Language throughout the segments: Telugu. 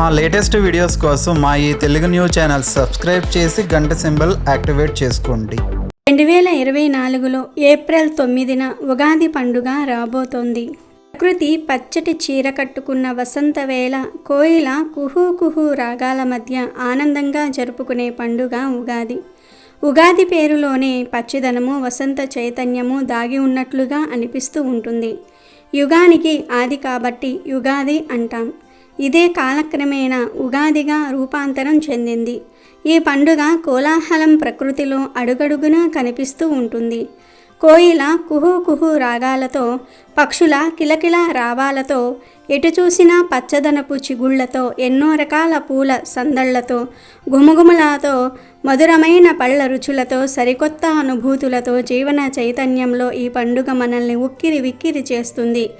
మా లేటెస్ట్ వీడియోస్ కోసం మా ఈ తెలుగు న్యూస్ ఛానల్ సబ్స్క్రైబ్ చేసి గంట సింబల్ యాక్టివేట్ చేసుకోండి. రెండు వేల ఇరవై నాలుగులో ఏప్రిల్ తొమ్మిదిన ఉగాది పండుగ రాబోతోంది. ప్రకృతి పచ్చటి చీర కట్టుకున్న వసంత వేళ కోయిల కుహు కుహు రాగాల మధ్య ఆనందంగా జరుపుకునే పండుగ ఉగాది. ఉగాది పేరులోనే పచ్చిదనము వసంత చైతన్యము దాగి ఉన్నట్లుగా అనిపిస్తూ ఉంటుంది. యుగానికి ఆది కాబట్టి యుగాది అంటాం. ఇదే కాలక్రమేణా ఉగాదిగా రూపాంతరం చెందింది. ఈ పండుగ కోలాహలం ప్రకృతిలో అడుగడుగునా కనిపిస్తూ ఉంటుంది. కోయిల కుహు కుహు రాగాలతో పక్షుల కిలకిల రావాలతో ఎటు చూసినా పచ్చదనపు చిగుళ్ళతో ఎన్నో రకాల పూల సందళ్ళతో గుమగుమలతో మధురమైన పళ్ళ రుచులతో సరికొత్త అనుభూతులతో జీవన చైతన్యంలో ఈ పండుగ మనల్ని ఉక్కిరి విక్కిరి చేస్తుంది.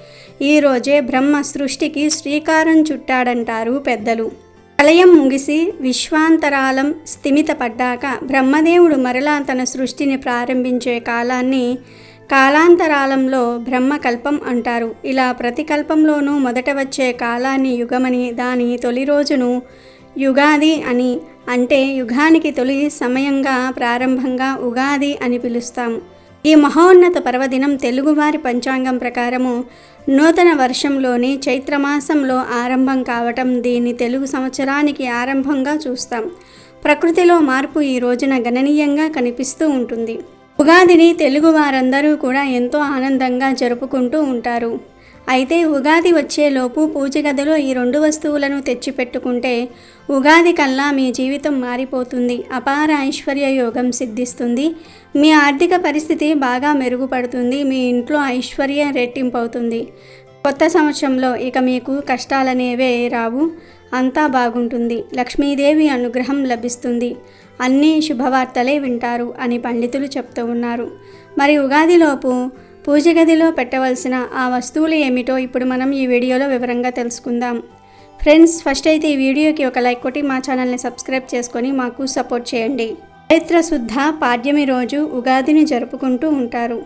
ఈరోజే బ్రహ్మ సృష్టికి శ్రీకారం చుట్టాడంటారు పెద్దలు. ప్రళయం ముగిసి విశ్వాంతరాలం స్థిమితపడ్డాక బ్రహ్మదేవుడు మరలా తన సృష్టిని ప్రారంభించే కాలాన్ని కాలాంతరాలంలో బ్రహ్మకల్పం అంటారు. ఇలా ప్రతి కల్పంలోనూ మొదట వచ్చే కాలాన్ని యుగమని దాని తొలి రోజును యుగాది అని అంటే యుగానికి తొలి సమయంగా ప్రారంభంగా ఉగాది అని పిలుస్తాము. ఈ మహోన్నత పర్వదినం తెలుగువారి పంచాంగం ప్రకారము నూతన వర్షంలోని చైత్రమాసంలో ఆరంభం కావటం దీన్ని తెలుగు సంవత్సరానికి ఆరంభంగా చూస్తాం. ప్రకృతిలో మార్పు ఈ రోజున గణనీయంగా కనిపిస్తూ ఉంటుంది. ఉగాదిని తెలుగు వారందరూ కూడా ఎంతో ఆనందంగా జరుపుకుంటూ ఉంటారు. అయితే ఉగాది వచ్చేలోపు పూజ గదిలో ఈ రెండు వస్తువులను తెచ్చిపెట్టుకుంటే ఉగాది కల్లా మీ జీవితం మారిపోతుంది. అపార ఐశ్వర్య యోగం సిద్ధిస్తుంది. మీ ఆర్థిక పరిస్థితి బాగా మెరుగుపడుతుంది. మీ ఇంట్లో ఐశ్వర్యం రెట్టింపు అవుతుంది కొత్త సంవత్సరంలో ఇక మీకు కష్టాలనేవే రావు. అంతా బాగుంటుంది. లక్ష్మీదేవి అనుగ్రహం లభిస్తుంది. అన్ని శుభవార్తలే వింటారు అని పండితులు చెప్తూ ఉన్నారు. మరి ఉగాదిలోపు పూజ గదిలో పెట్టవలసిన ఆ వస్తువులు ఏమిటో ఇప్పుడు మనం ఈ వీడియోలో వివరంగా తెలుసుకుందాం. ఫ్రెండ్స్ ఫస్ట్ అయితే ఈ వీడియోకి ఒక లైక్ కొట్టి మా ఛానల్ని సబ్స్క్రైబ్ చేసుకొని మాకు సపోర్ట్ చేయండి. చైత్ర శుద్ధ పాడ్యమి రోజు ఉగాదిని జరుపుకుంటూ ఉంటారు.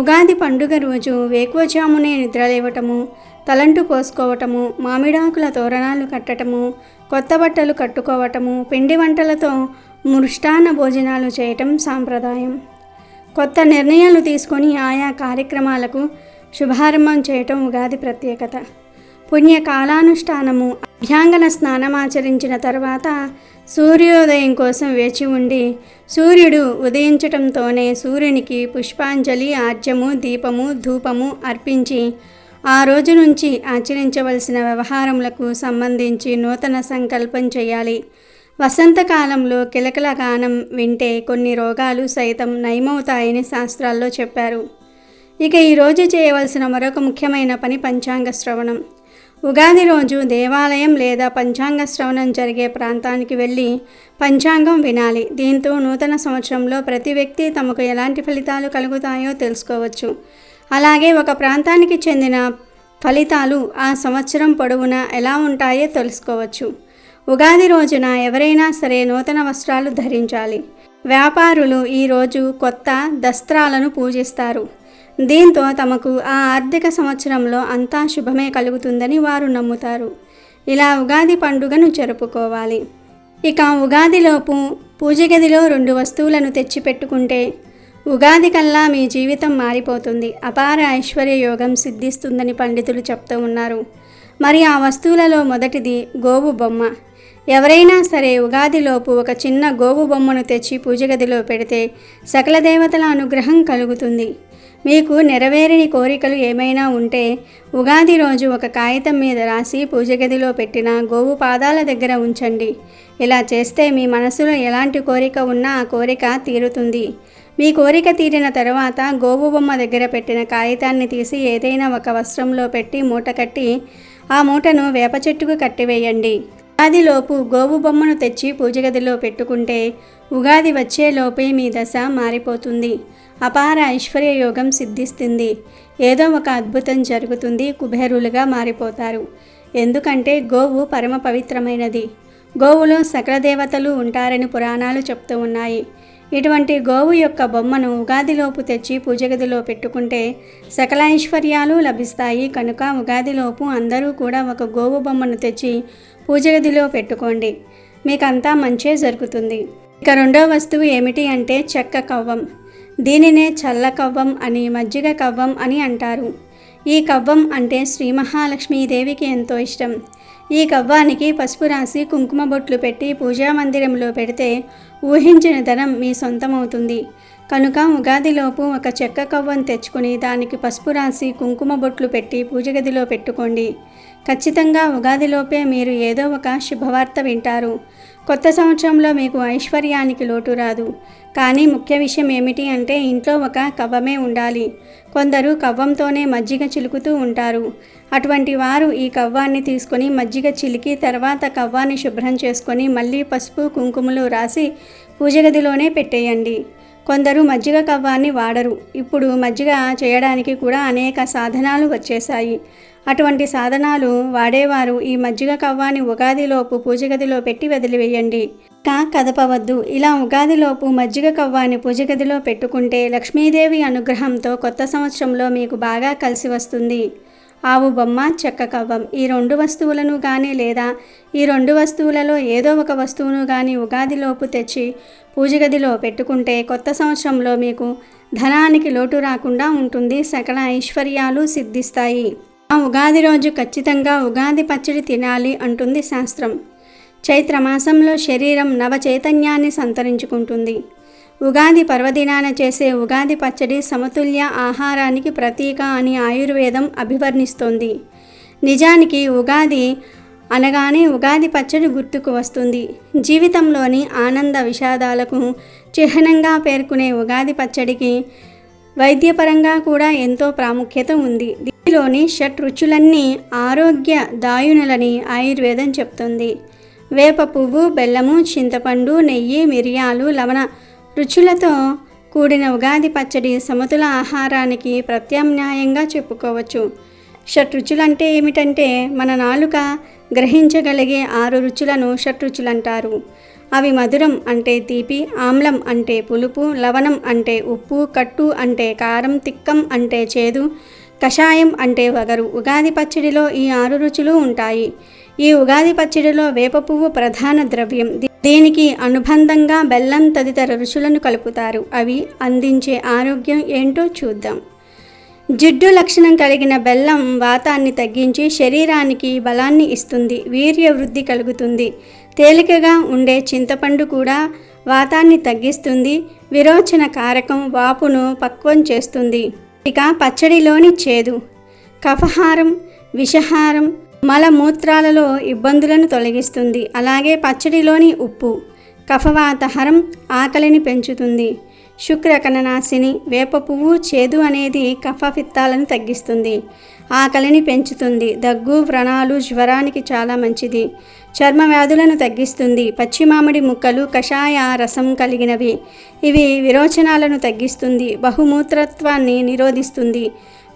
ఉగాది పండుగ రోజు వేకువజామునే నిద్రలేవటము తలంటు పోసుకోవటము మామిడాకుల తోరణాలు కట్టటము కొత్త బట్టలు కట్టుకోవటము పిండి వంటలతో మృష్టాన్న భోజనాలు చేయటం సాంప్రదాయం. కొత్త నిర్ణయాలు తీసుకొని ఆయా కార్యక్రమాలకు శుభారంభం చేయటం ఉగాది ప్రత్యేకత. పుణ్య కాలానుష్ఠానము అభ్యాంగన స్నానమాచరించిన తర్వాత సూర్యోదయం కోసం వేచి ఉండి సూర్యుడు ఉదయించటంతోనే సూర్యునికి పుష్పాంజలి ఆజ్యము దీపము ధూపము అర్పించి ఆ రోజు నుంచి ఆచరించవలసిన వ్యవహారములకు సంబంధించి నూతన సంకల్పం చేయాలి. వసంతకాలంలో కిలకల గానం వింటే కొన్ని రోగాలు సైతం నయమవుతాయని శాస్త్రాల్లో చెప్పారు. ఇక ఈరోజు చేయవలసిన మరొక ముఖ్యమైన పని పంచాంగ శ్రవణం. ఉగాది రోజు దేవాలయం లేదా పంచాంగ శ్రవణం జరిగే ప్రాంతానికి వెళ్ళి పంచాంగం వినాలి. దీంతో నూతన సంవత్సరంలో ప్రతి వ్యక్తి తమకు ఎలాంటి ఫలితాలు కలుగుతాయో తెలుసుకోవచ్చు. అలాగే ఒక ప్రాంతానికి చెందిన ఫలితాలు ఆ సంవత్సరం పొడవునా ఎలా ఉంటాయో తెలుసుకోవచ్చు. ఉగాది రోజున ఎవరైనా సరే నూతన వస్త్రాలు ధరించాలి. వ్యాపారులు ఈరోజు కొత్త దస్త్రాలను పూజిస్తారు. దీంతో తమకు ఆ ఆర్థిక సంవత్సరంలో అంతా శుభమే కలుగుతుందని వారు నమ్ముతారు. ఇలా ఉగాది పండుగను జరుపుకోవాలి. ఇక ఉగాదిలోపు పూజ గదిలో రెండు వస్తువులను తెచ్చిపెట్టుకుంటే ఉగాది కల్లా మీ జీవితం మారిపోతుంది. అపార ఐశ్వర్య యోగం సిద్ధిస్తుందని పండితులు చెప్తూ ఉన్నారు. మరి ఆ వస్తువులలో మొదటిది గోవు బొమ్మ. ఎవరైనా సరే ఉగాదిలోపు ఒక చిన్న గోవు బొమ్మను తెచ్చి పూజగదిలో పెడితే సకల దేవతల అనుగ్రహం కలుగుతుంది. మీకు నెరవేరని కోరికలు ఏమైనా ఉంటే ఉగాది రోజు ఒక కాగితం మీద రాసి పూజగదిలో పెట్టిన గోవు పాదాల దగ్గర ఉంచండి. ఇలా చేస్తే మీ మనసులో ఎలాంటి కోరిక ఉన్నా ఆ కోరిక తీరుతుంది. మీ కోరిక తీరిన తర్వాత గోవు బొమ్మ దగ్గర పెట్టిన కాగితాన్ని తీసి ఏదైనా ఒక వస్త్రంలో పెట్టి మూట కట్టి ఆ మూటను వేప చెట్టుకు కట్టివేయండి. ఉగాదిలోపు గోవు బొమ్మను తెచ్చి పూజగదిలో పెట్టుకుంటే ఉగాది వచ్చేలోపే మీ దశ మారిపోతుంది. అపార ఐశ్వర్య యోగం సిద్ధిస్తుంది. ఏదో ఒక అద్భుతం జరుగుతుంది కుబేరులుగా మారిపోతారు. ఎందుకంటే గోవు పరమ పవిత్రమైనది. గోవులో సకల దేవతలు ఉంటారని పురాణాలు చెప్తూ ఉన్నాయి. ఇటువంటి గోవు యొక్క బొమ్మను ఉగాదిలోపు తెచ్చి పూజగదిలో పెట్టుకుంటే సకల ఐశ్వర్యాలు లభిస్తాయి. కనుక ఉగాదిలోపు అందరూ కూడా ఒక గోవు బొమ్మను తెచ్చి పూజగదిలో పెట్టుకోండి. మీకంతా మంచే జరుగుతుంది. ఇక రెండో వస్తువు ఏమిటి అంటే చెక్క కవ్వం. దీనినే చల్ల కవ్వం అని మజ్జిగ కవ్వం అని అంటారు. ఈ కవ్వం అంటే శ్రీ మహాలక్ష్మీదేవికి ఎంతో ఇష్టం. ఈ కవ్వానికి పసుపు రాసి కుంకుమ బొట్లు పెట్టి పూజా మందిరంలో పెడితే ఊహించిన ధనం మీ సొంతమవుతుంది. కనుక ఉగాదిలోపు ఒక చెక్క కవ్వం తెచ్చుకుని దానికి పసుపు రాసి కుంకుమ బొట్లు పెట్టి పూజ గదిలో పెట్టుకోండి. ఖచ్చితంగా ఉగాదిలోపే మీరు ఏదో ఒక శుభవార్త వింటారు. కొత్త సంవత్సరంలో మీకు ఐశ్వర్యానికి లోటు రాదు. కానీ ముఖ్య విషయం ఏమిటి అంటే ఇంట్లో ఒక కవ్వమే ఉండాలి. కొందరు కవ్వంతోనే మజ్జిగ చిలుకుతూ ఉంటారు. అటువంటి వారు ఈ కవ్వాన్ని తీసుకొని మజ్జిగ చిలికి తర్వాత కవ్వాన్ని శుభ్రం చేసుకొని మళ్ళీ పసుపు కుంకుమలు రాసి పూజ గదిలోనే పెట్టేయండి. కొందరు మజ్జిగ కవ్వాన్ని వాడరు. ఇప్పుడు మజ్జిగ చేయడానికి కూడా అనేక సాధనాలు వచ్చేసాయి అటువంటి సాధనాలు వాడేవారు ఈ మజ్జిగ కవ్వాన్ని ఉగాదిలోపు పూజగదిలో పెట్టి వదిలివేయండి. కా కదపవద్దు. ఇలా ఉగాదిలోపు మజ్జిగ కవ్వాన్ని పూజగదిలో పెట్టుకుంటే లక్ష్మీదేవి అనుగ్రహంతో కొత్త సంవత్సరంలో మీకు బాగా కలిసి వస్తుంది. ఆవు బొమ్మ చెక్క కవ్వం. ఈ రెండు వస్తువులను కానీ లేదా ఈ రెండు వస్తువులలో ఏదో ఒక వస్తువును కానీ ఉగాదిలోపు తెచ్చి పూజ గదిలో పెట్టుకుంటే కొత్త సంవత్సరంలో మీకు ధనానికి లోటు రాకుండా ఉంటుంది. సకల ఐశ్వర్యాలు సిద్ధిస్తాయి. ఆ ఉగాది రోజు ఖచ్చితంగా ఉగాది పచ్చడి తినాలి అంటుంది శాస్త్రం. చైత్ర మాసంలో శరీరం నవ చైతన్యాన్ని సంతరించుకుంటుంది. ఉగాది పర్వదినాన చేసే ఉగాది పచ్చడి సమతుల్య ఆహారానికి ప్రతీక అని ఆయుర్వేదం అభివర్ణిస్తోంది. నిజానికి ఉగాది అనగానే ఉగాది పచ్చడి గుర్తుకు వస్తుంది. జీవితంలోని ఆనంద విషాదాలకు చిహ్నంగా పేర్కొనే ఉగాది పచ్చడికి వైద్యపరంగా కూడా ఎంతో ప్రాముఖ్యత ఉంది. దీనిలోని షట్ రుచులన్నీ ఆరోగ్య దాయునులని ఆయుర్వేదం చెప్తుంది. వేప పువ్వు బెల్లము చింతపండు నెయ్యి మిరియాలు లవణ రుచులతో కూడిన ఉగాది పచ్చడి సమతుల ఆహారానికి ప్రత్యామ్నాయంగా చెప్పుకోవచ్చు. షట్రుచులంటే ఏమిటంటే మన నాలుక గ్రహించగలిగే ఆరు రుచులను షట్రుచులంటారు అవి మధురం అంటే తీపి ఆమ్లం అంటే పులుపు లవణం అంటే ఉప్పు కట్టు అంటే కారం తిక్కం అంటే చేదు కషాయం అంటే వగరు. ఉగాది పచ్చడిలో ఈ ఆరు రుచులు ఉంటాయి. ఈ ఉగాది పచ్చడిలో వేప పువ్వు ప్రధాన ద్రవ్యం. దీనికి అనుబంధంగా బెల్లం తదితర రుచులను కలుపుతారు? అవి అందించే ఆరోగ్యం ఏంటో చూద్దాం. జిడ్డు లక్షణం కలిగిన బెల్లం వాతాన్ని తగ్గించి శరీరానికి బలాన్ని ఇస్తుంది వీర్య వృద్ధి కలుగుతుంది. తేలికగా ఉండే చింతపండు కూడా వాతాన్ని తగ్గిస్తుంది విరోచన కారకం వాపును పక్వం చేస్తుంది. ఇక పచ్చడిలోని చేదు కఫహారం విషహారం మలమూత్రాలలో ఇబ్బందులను తొలగిస్తుంది. అలాగే పచ్చడిలోని ఉప్పు కఫవాతహరం ఆకలిని పెంచుతుంది. శుక్రకణనాశిని వేప పువ్వు చేదు అనేది కఫ ఫిత్తాలను తగ్గిస్తుంది. ఆకలిని పెంచుతుంది. దగ్గు వ్రణాలు జ్వరానికి చాలా మంచిది. చర్మ వ్యాధులను తగ్గిస్తుంది. పచ్చి మామిడి ముక్కలు కషాయ రసం కలిగినవి. ఇవి విరోచనాలను తగ్గిస్తుంది. బహుమూత్రత్వాన్ని నిరోధిస్తుంది.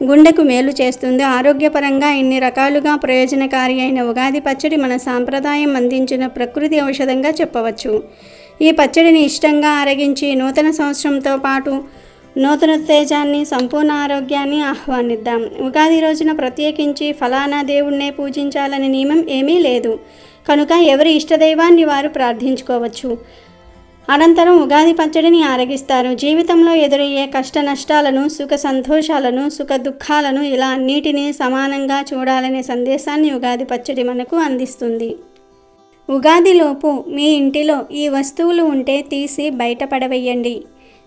గుండెకు మేలు చేస్తుంది. ఆరోగ్యపరంగా ఇన్ని రకాలుగా ప్రయోజనకారి అయిన ఉగాది పచ్చడి మన సాంప్రదాయం అందించిన ప్రకృతి ఔషధంగా చెప్పవచ్చు. ఈ పచ్చడిని ఇష్టంగా ఆరగించి నూతన సంవత్సరంతో పాటు నూతన ఉత్తేజాన్ని సంపూర్ణ ఆరోగ్యాన్ని ఆహ్వానిద్దాం. ఉగాది రోజున ప్రత్యేకించి ఫలానా దేవుణ్ణే పూజించాలని నియమం ఏమీ లేదు. కనుక ఎవరి ఇష్టదైవాన్ని వారు ప్రార్థించుకోవచ్చు. అనంతరం ఉగాది పచ్చడిని ఆరగిస్తారు. జీవితంలో ఎదురయ్యే కష్ట నష్టాలను సుఖ సంతోషాలను సుఖ దుఃఖాలను ఇలా అన్నిటినీ సమానంగా చూడాలనే సందేశాన్ని ఉగాది పచ్చడి మనకు అందిస్తుంది. ఉగాదిలోపు మీ ఇంటిలో ఈ వస్తువులు ఉంటే తీసి బయటపడవేయండి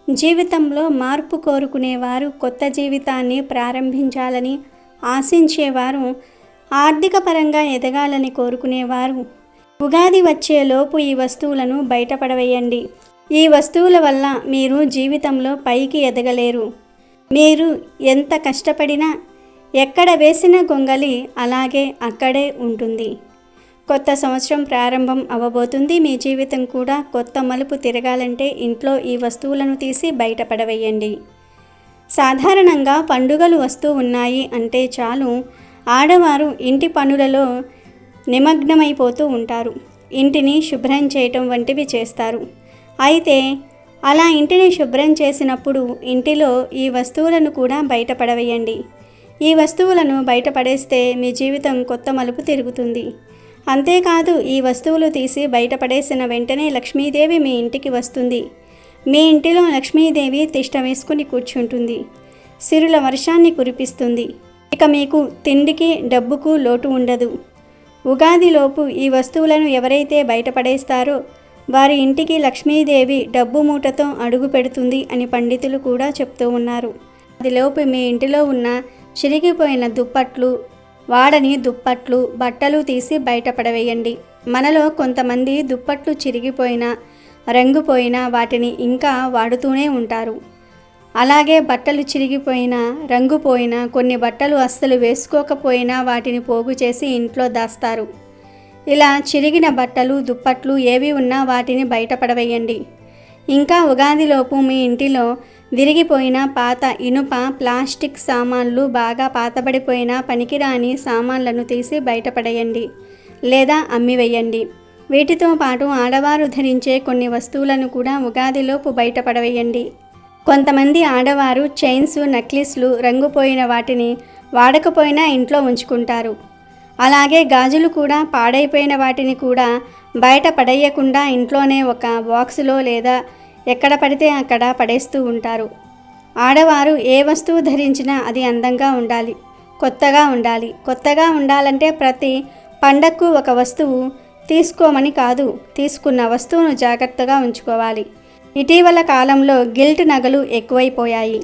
జీవితంలో మార్పు కోరుకునేవారు కొత్త జీవితాన్ని ప్రారంభించాలని ఆశించేవారు ఆర్థిక పరంగా ఎదగాలని కోరుకునేవారు ఉగాది వచ్చేలోపు ఈ వస్తువులను బయటపడవేయండి. ఈ వస్తువుల వల్ల మీరు జీవితంలో పైకి ఎదగలేరు. మీరు ఎంత కష్టపడినా ఎక్కడ వేసిన గొంగలి అలాగే అక్కడే ఉంటుంది. కొత్త సంవత్సరం ప్రారంభం అవ్వబోతుంది మీ జీవితం కూడా కొత్త మలుపు తిరగాలంటే ఇంట్లో ఈ వస్తువులను తీసి బయటపడవేయండి. సాధారణంగా పండుగలు వస్తూ ఉన్నాయి అంటే చాలు. ఆడవారు ఇంటి పనులలో నిమగ్నమైపోతూ ఉంటారు. ఇంటిని శుభ్రం చేయటం వంటివి చేస్తారు. అయితే అలా ఇంటిని శుభ్రం చేసినప్పుడు ఇంటిలో ఈ వస్తువులను కూడా బయటపడవేయండి. ఈ వస్తువులను బయటపడేస్తే మీ జీవితం కొత్త మలుపు తిరుగుతుంది. అంతేకాదు ఈ వస్తువులు తీసి బయటపడేసిన వెంటనే లక్ష్మీదేవి మీ ఇంటికి వస్తుంది. మీ ఇంటిలో లక్ష్మీదేవి తిష్ట వేసుకుని కూర్చుంటుంది. సిరుల వర్షాన్ని కురిపిస్తుంది. ఇక మీకు తిండికి డబ్బుకు లోటు ఉండదు. ఉగాదిలోపు ఈ వస్తువులను ఎవరైతే బయటపడేస్తారో వారి ఇంటికి లక్ష్మీదేవి డబ్బు మూటతో అడుగు పెడుతుంది అని పండితులు కూడా చెప్తూ ఉన్నారు. అదిలోపు మీ ఇంటిలో ఉన్న చిరిగిపోయిన దుప్పట్లు వాడని దుప్పట్లు బట్టలు తీసి బయటపడవేయండి. మనలో కొంతమంది దుప్పట్లు చిరిగిపోయినా రంగుపోయినా వాటిని ఇంకా వాడుతూనే ఉంటారు. అలాగే బట్టలు చిరిగిపోయినా రంగుపోయినా కొన్ని బట్టలు అస్సలు వేసుకోకపోయినా వాటిని పోగు చేసి ఇంట్లో దాస్తారు. ఇలా చిరిగిన బట్టలు దుప్పట్లు ఏవి ఉన్నా వాటిని బయటపడవేయండి. ఇంకా ఉగాదిలోపు మీ ఇంటిలో విరిగిపోయిన పాత ఇనుప ప్లాస్టిక్ సామాన్లు బాగా పాతబడిపోయిన పనికిరాని సామాన్లను తీసి బయటపడేయండి లేదా అమ్మివేయండి. వీటితో పాటు ఆడవారు ధరించే కొన్ని వస్తువులను కూడా ఉగాదిలోపు బయటపడవేయండి. కొంతమంది ఆడవారు చైన్స్ నెక్లెస్లు రంగుపోయిన వాటిని వాడకపోయినా ఇంట్లో ఉంచుకుంటారు. అలాగే గాజులు కూడా పాడైపోయిన వాటిని కూడా బయట పడేయకుండా ఇంట్లోనే ఒక బాక్సులో లేదా ఎక్కడ పడితే అక్కడ పడేస్తూ ఉంటారు. ఆడవారు ఏ వస్తువు ధరించినా అది అందంగా ఉండాలి కొత్తగా ఉండాలి. కొత్తగా ఉండాలంటే ప్రతి పండక్కు ఒక వస్తువు తీసుకోమని కాదు తీసుకున్న వస్తువును జాగ్రత్తగా ఉంచుకోవాలి. ఇటీవల కాలంలో గిల్ట్ నగలు ఎక్కువైపోయాయి.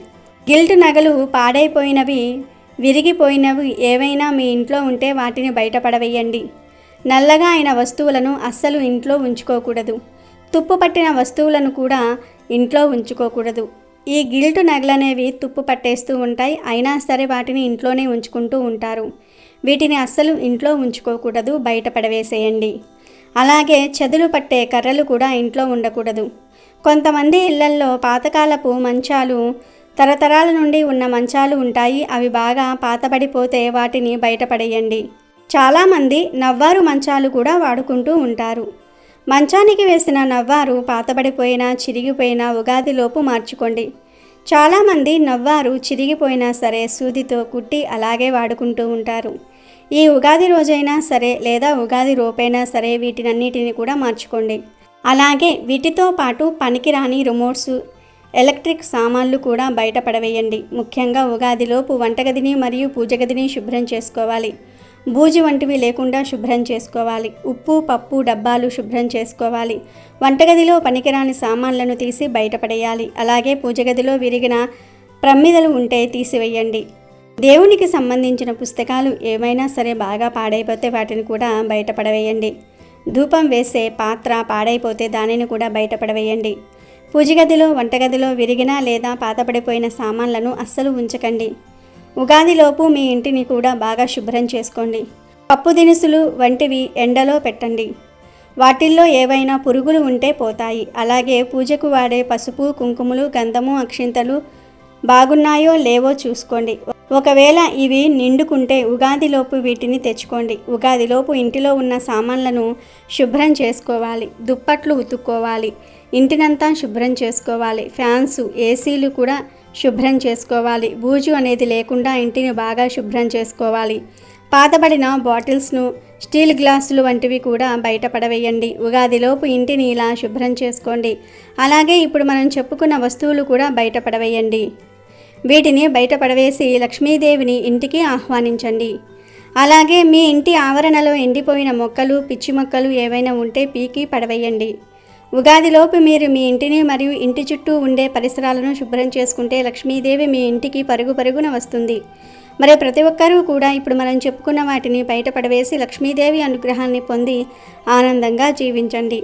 గిల్ట్ నగలు పాడైపోయినవి విరిగిపోయినవి ఏవైనా మీ ఇంట్లో ఉంటే వాటిని బయటపడవేయండి. నల్లగా అయిన వస్తువులను అస్సలు ఇంట్లో ఉంచుకోకూడదు. తుప్పు పట్టిన వస్తువులను కూడా ఇంట్లో ఉంచుకోకూడదు. ఈ గిల్ట్ నగలనేవి తుప్పు పట్టేస్తూ ఉంటాయి అయినా సరే వాటిని ఇంట్లోనే ఉంచుకుంటూ ఉంటారు. వీటిని అస్సలు ఇంట్లో ఉంచుకోకూడదు బయట పడవేసేయండి. అలాగే చెదులు పట్టే కర్రలు కూడా ఇంట్లో ఉండకూడదు. కొంతమంది ఇళ్ళల్లో పాతకాలపు మంచాలు తరతరాల నుండి ఉన్న మంచాలు ఉంటాయి. అవి బాగా పాతబడిపోతే వాటిని బయటపడేయండి. చాలామంది నవ్వారు మంచాలు కూడా వాడుకుంటూ ఉంటారు. మంచానికి వేసిన నవ్వారు పాతబడిపోయినా చిరిగిపోయిన ఉగాదిలోపు మార్చుకోండి. చాలామంది నవ్వారు చిరిగిపోయినా సరే సూదితో కుట్టి అలాగే వాడుకుంటూ ఉంటారు. ఈ ఉగాది రోజైనా సరే లేదా ఉగాది రోపైనా సరే వీటినన్నిటిని కూడా మార్చుకోండి. అలాగే వీటితో పాటు పనికిరాని రిమోట్స్ ఎలక్ట్రిక్ సామాన్లు కూడా బయటపడవేయండి. ముఖ్యంగా ఉగాదిలోపు వంటగదిని మరియు పూజ గదిని శుభ్రం చేసుకోవాలి. బూజు వంటివి లేకుండా శుభ్రం చేసుకోవాలి. ఉప్పు పప్పు డబ్బాలు శుభ్రం చేసుకోవాలి. వంటగదిలో పనికిరాని సామాన్లను తీసి బయటపడేయాలి. అలాగే పూజ గదిలో విరిగిన ప్రమ్మిదలు ఉంటే తీసివేయండి. దేవునికి సంబంధించిన పుస్తకాలు ఏమైనా సరే బాగా పాడైపోతే వాటిని కూడా బయటపడవేయండి. ధూపం వేసే పాత్ర పాడైపోతే దానిని కూడా బయటపడవేయండి. పూజగదిలో వంటగదిలో విరిగిన లేదా పాతపడిపోయిన సామాన్లను అస్సలు ఉంచకండి. ఉగాదిలోపు మీ ఇంటిని కూడా బాగా శుభ్రం చేసుకోండి. పప్పు దినుసులు వంటివి ఎండలో పెట్టండి. వాటిల్లో ఏవైనా పురుగులు ఉంటే పోతాయి. అలాగే పూజకు వాడే పసుపు కుంకుమలు గంధము అక్షింతలు బాగున్నాయో లేవో చూసుకోండి. ఒకవేళ ఇవి నిండుకుంటే ఉగాదిలోపు వీటిని తెచ్చుకోండి. ఉగాదిలోపు ఇంటిలో ఉన్న సామాన్లను శుభ్రం చేసుకోవాలి. దుప్పట్లు ఉతుక్కోవాలి. ఇంటినంతా శుభ్రం చేసుకోవాలి. ఫ్యాన్స్ ఏసీలు కూడా శుభ్రం చేసుకోవాలి. బూజు అనేది లేకుండా ఇంటిని బాగా శుభ్రం చేసుకోవాలి. పాతబడిన బాటిల్స్ను స్టీల్ గ్లాసులు వంటివి కూడా బయటపడవేయండి ఉగాదిలోపు ఇంటిని ఇలా శుభ్రం చేసుకోండి. అలాగే ఇప్పుడు మనం చెప్పుకున్న వస్తువులు కూడా బయటపడవేయండి వీటిని బయటపడవేసి లక్ష్మీదేవిని ఇంటికి ఆహ్వానించండి. అలాగే మీ ఇంటి ఆవరణలో ఎండిపోయిన మొక్కలు పిచ్చి మొక్కలు ఏవైనా ఉంటే పీకి పడవేయండి. ఉగాదిలోపు మీరు మీ ఇంటిని మరియు ఇంటి చుట్టూ ఉండే పరిసరాలను శుభ్రం చేసుకుంటే లక్ష్మీదేవి మీ ఇంటికి పరుగు పరుగున వస్తుంది. మరి ప్రతి ఒక్కరూ కూడా ఇప్పుడు మనం చెప్పుకున్న వాటిని బయటపడవేసి లక్ష్మీదేవి అనుగ్రహాన్ని పొంది ఆనందంగా జీవించండి.